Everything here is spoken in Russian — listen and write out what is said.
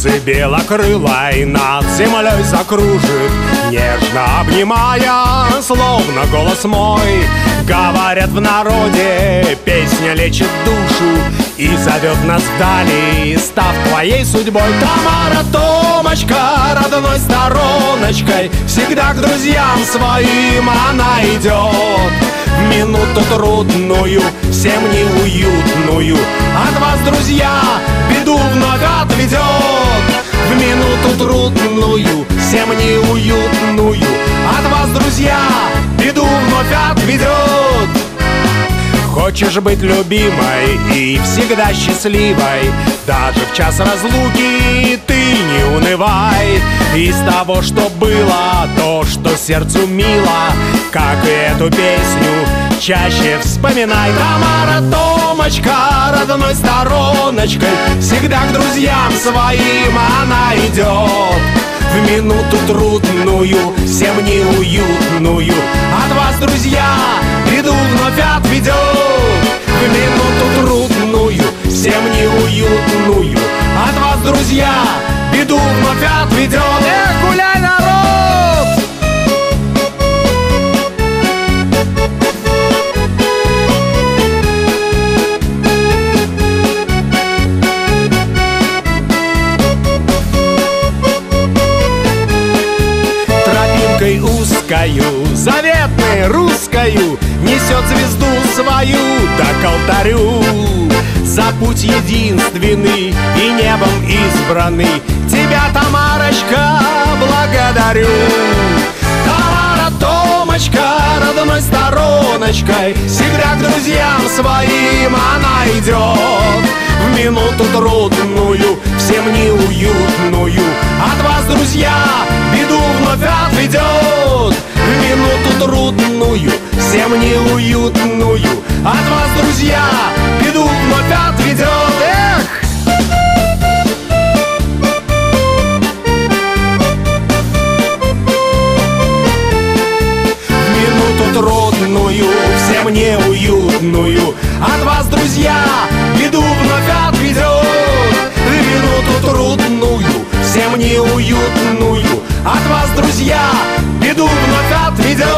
птицы белокрылой над землей закружит Нежно обнимая, словно голос мой. Говорят в народе, песня лечит душу И зовет нас вдали, став твоей судьбой Тамара, Томочка, родной стороночкой Всегда к друзьям своим она идет. В минуту трудную, всем неуютную От вас, друзья, беду отведет В минуту трудную, всем неуютную. От вас, друзья, беду вновь отведет Хочешь быть любимой и всегда счастливой Даже в час разлуки ты не унывай. Из того, что было, то, что сердцу мило Как и эту песню чаще вспоминай. Тамара, Томочка, родной стороночкой. Всегда к друзьям своим она идет. В минуту трудную, всем неуютную. От вас, друзья, беду вновь отведет В минуту трудную, всем неуютную Узкою, заветной русскою Несет звезду свою да к За путь единственный и небом избранный Тебя, Тамарочка, благодарю. Тамара, Томочка, родной стороночкой Всегда к друзьям своим она идет. В минуту трудную, всем неуютную От вас, друзья, беду вновь отведет трудную, всем неуютную. От вас, друзья, беду вновь отведет Эх! Минуту трудную, всем неуютную. От вас, друзья, беду вновь отведет В минуту трудную, всем неуютную. От вас, друзья, беду вновь отведет